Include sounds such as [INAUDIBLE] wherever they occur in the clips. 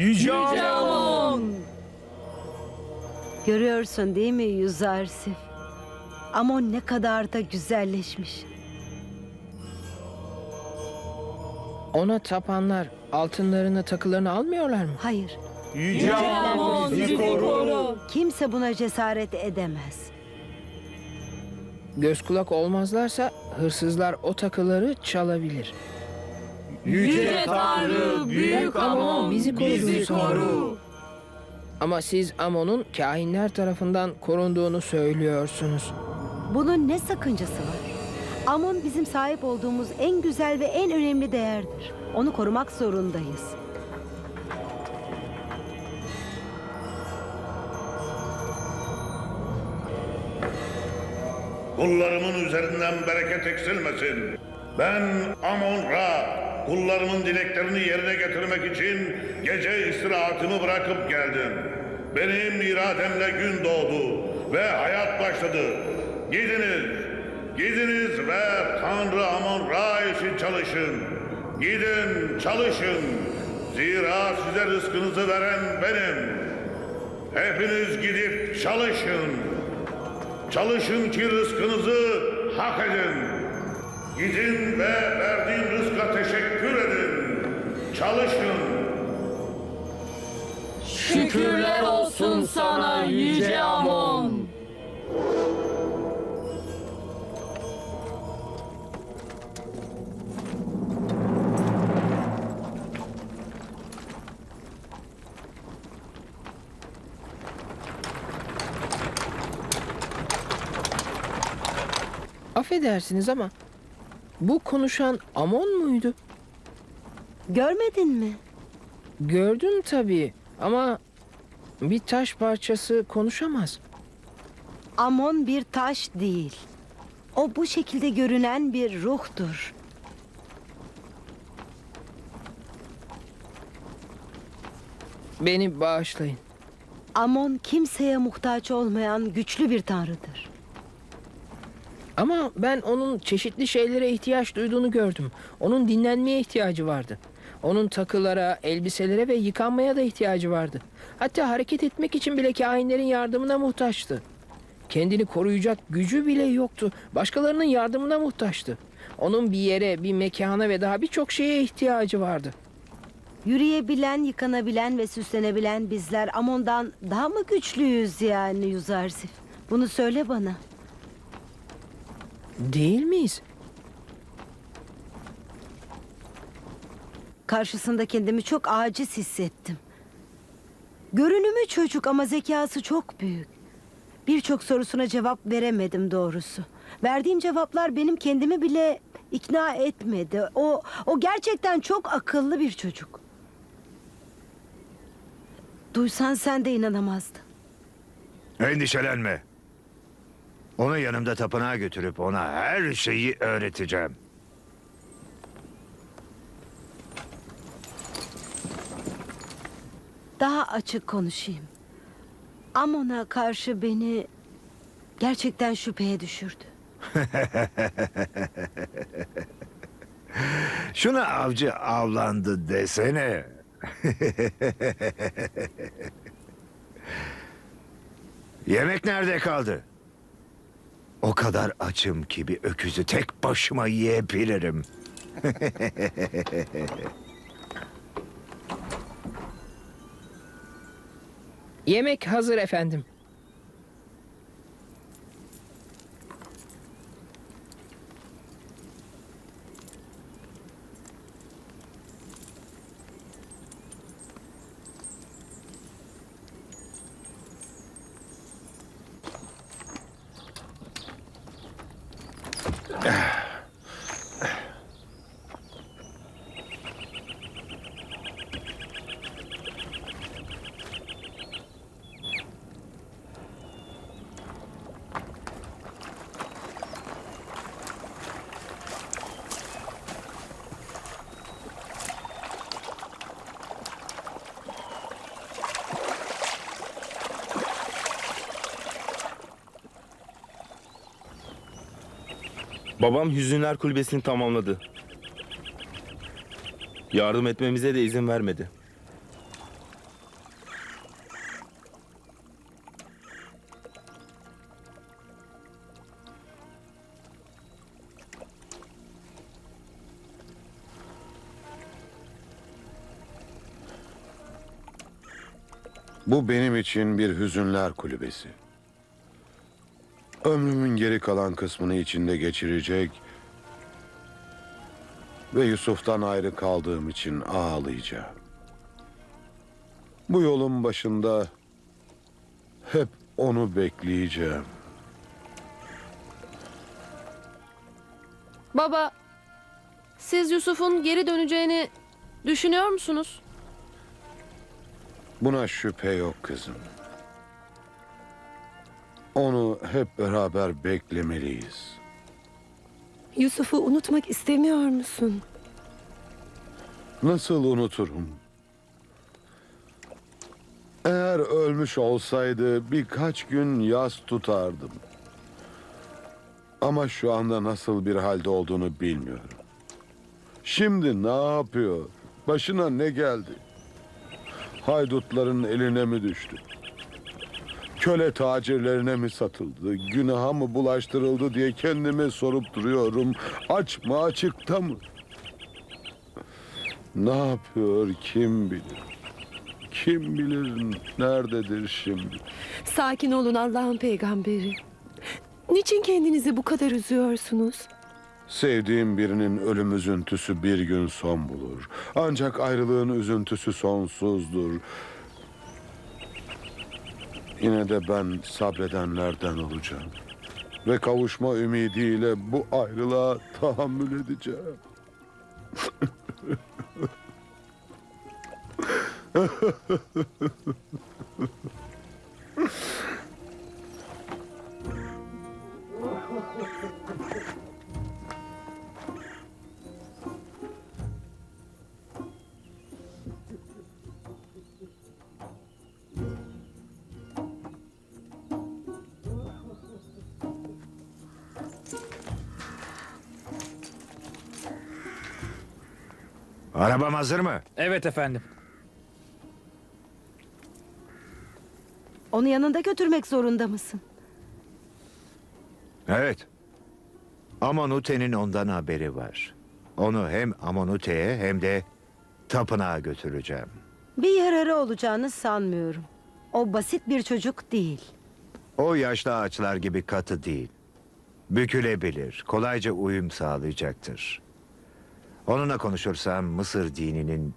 Yüce Amon. Görüyorsun değil mi Yüzarsif? Amon ne kadar da güzelleşmiş. Ona tapanlar altınlarını takılarını almıyorlar mı? Hayır, Yüce Amon bizi koru. kimse buna cesaret edemez. Göz kulak olmazlarsa hırsızlar o takıları çalabilir. Yüce Tanrı, Büyük Amon bizi koru. bizi koru. Ama siz Amon'un kahinler tarafından korunduğunu söylüyorsunuz. Bunun ne sakıncası var? Amon bizim sahip olduğumuz en güzel ve en önemli değerdir. Onu korumak zorundayız. Kullarımın üzerinden bereket eksilmesin. Ben Amon Ra, kullarımın dileklerini yerine getirmek için gece istirahatımı bırakıp geldim. Benim irademle gün doğdu ve hayat başladı. Gidiniz, gidiniz ve Tanrı Amon Ra için çalışın. Gidin, çalışın. Zira size rızkınızı veren benim. Hepiniz gidip çalışın. Çalışın ki rızkınızı hak edin. Gidin ve verdiğim sana Yüce Amon. Affedersiniz ama bu konuşan Amon muydu? Görmedin mi? Gördüm tabii ama bir taş parçası konuşamaz. Amon bir taş değil. O bu şekilde görünen bir ruhtur. Beni bağışlayın. Amon kimseye muhtaç olmayan güçlü bir tanrıdır. Ama ben onun çeşitli şeylere ihtiyaç duyduğunu gördüm. Onun dinlenmeye ihtiyacı vardı. Onun takılara, elbiselere ve yıkanmaya da ihtiyacı vardı. Hatta hareket etmek için bile kahinlerin yardımına muhtaçtı. Kendini koruyacak gücü bile yoktu. Başkalarının yardımına muhtaçtı. Onun bir yere, bir mekana ve daha birçok şeye ihtiyacı vardı. Yürüyebilen, yıkanabilen ve süslenebilen bizler Amon'dan daha mı güçlüyüz yani Yüzarsif? Bunu söyle bana. Değil miyiz? Karşısında kendimi çok aciz hissettim. Görünümü çocuk ama zekası çok büyük. Birçok sorusuna cevap veremedim doğrusu. Verdiğim cevaplar benim kendimi bile ikna etmedi. O o gerçekten çok akıllı bir çocuk. Duysan sen de inanamazdın. Endişelenme. Onu yanımda tapınağa götürüp ona her şeyi öğreteceğim. Daha açık konuşayım. Amon'a karşı beni gerçekten şüpheye düşürdü. [LAUGHS] Şuna avcı avlandı desene. [LAUGHS] Yemek nerede kaldı? O kadar açım ki bir öküzü tek başıma yiyebilirim. [LAUGHS] Yemek hazır efendim. [LAUGHS] Babam Hüzünler Kulübesi'ni tamamladı. Yardım etmemize de izin vermedi. Bu benim için bir hüzünler kulübesi. Ömrümün geri kalan kısmını içinde geçirecek ve Yusuf'tan ayrı kaldığım için ağlayacağım. Bu yolun başında hep onu bekleyeceğim. Baba, siz Yusuf'un geri döneceğini düşünüyor musunuz? Buna şüphe yok kızım. Onu hep beraber beklemeliyiz. Yusuf'u unutmak istemiyor musun? Nasıl unuturum? Eğer ölmüş olsaydı birkaç gün yas tutardım. Ama şu anda nasıl bir halde olduğunu bilmiyorum. Şimdi ne yapıyor? Başına ne geldi? Haydutların eline mi düştü? Köle tacirlerine mi satıldı? Günaha mı bulaştırıldı diye kendime sorup duruyorum. Aç mı açıkta mı? Ne yapıyor kim bilir? Kim bilir nerededir şimdi? Sakin olun Allah'ın peygamberi. Niçin kendinizi bu kadar üzüyorsunuz? Sevdiğim birinin ölüm üzüntüsü bir gün son bulur. Ancak ayrılığın üzüntüsü sonsuzdur. Yine de ben sabredenlerden olacağım. Ve kavuşma ümidiyle bu ayrılığa tahammül edeceğim. [LAUGHS] Arabam hazır mı? Evet efendim. Onu yanında götürmek zorunda mısın? Evet. Amonute'nin ondan haberi var. Onu hem Amonute'ye hem de tapınağa götüreceğim. Bir yararı olacağını sanmıyorum. O basit bir çocuk değil. O yaşlı ağaçlar gibi katı değil. Bükülebilir, kolayca uyum sağlayacaktır. Onunla konuşursam Mısır dininin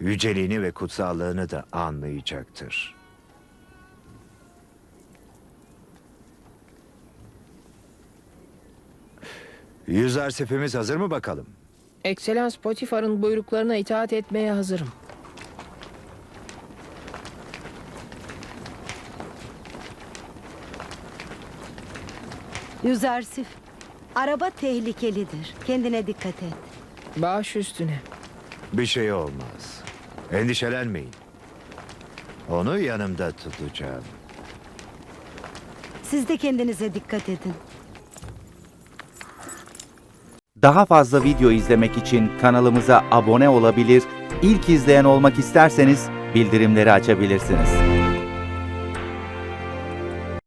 yüceliğini ve kutsallığını da anlayacaktır. Yüzer sefimiz hazır mı bakalım? Ekselans Potifar'ın buyruklarına itaat etmeye hazırım. Yüzersif. Araba tehlikelidir. Kendine dikkat et. Baş üstüne. Bir şey olmaz. Endişelenmeyin. Onu yanımda tutacağım. Siz de kendinize dikkat edin. Daha fazla video izlemek için kanalımıza abone olabilir, ilk izleyen olmak isterseniz bildirimleri açabilirsiniz.